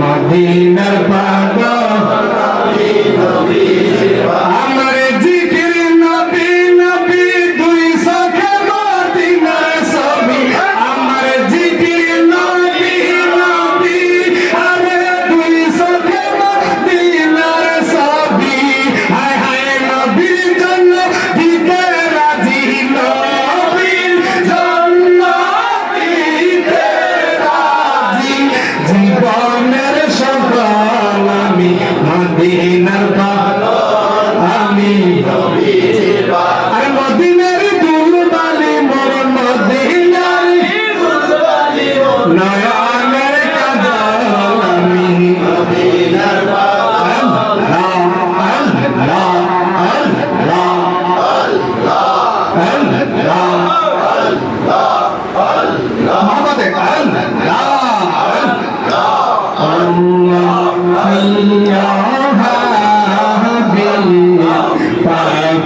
মদিনার পাগল। নবী নবী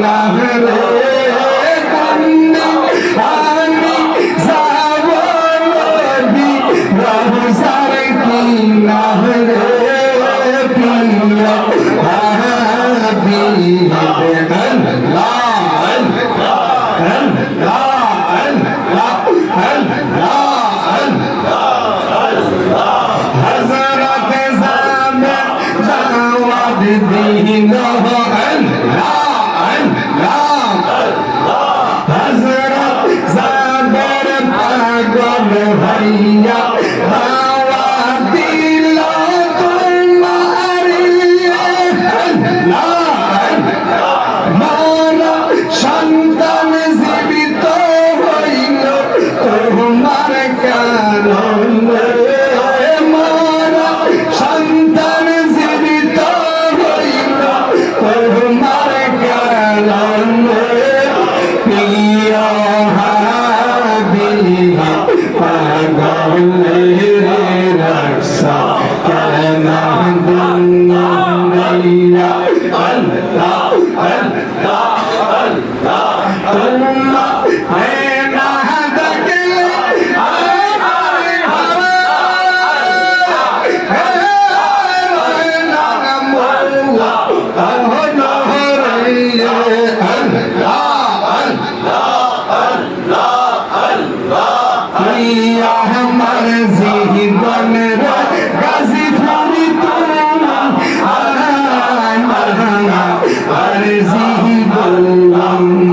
Love it, love it.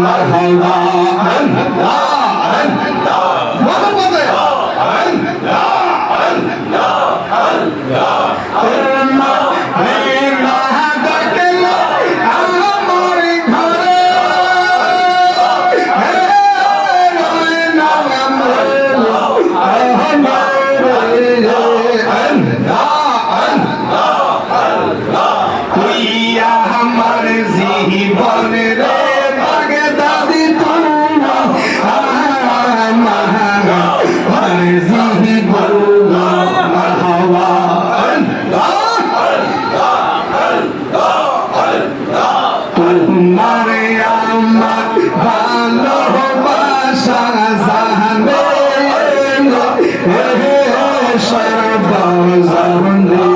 আল্লাহর أكبر الله مرحبا. الله الله الله الله तुम्हारे अम्मा बालो बासा जाने लगा हे शरबाव जाने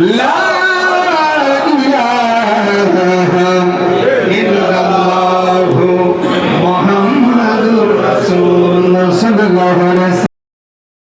Lá!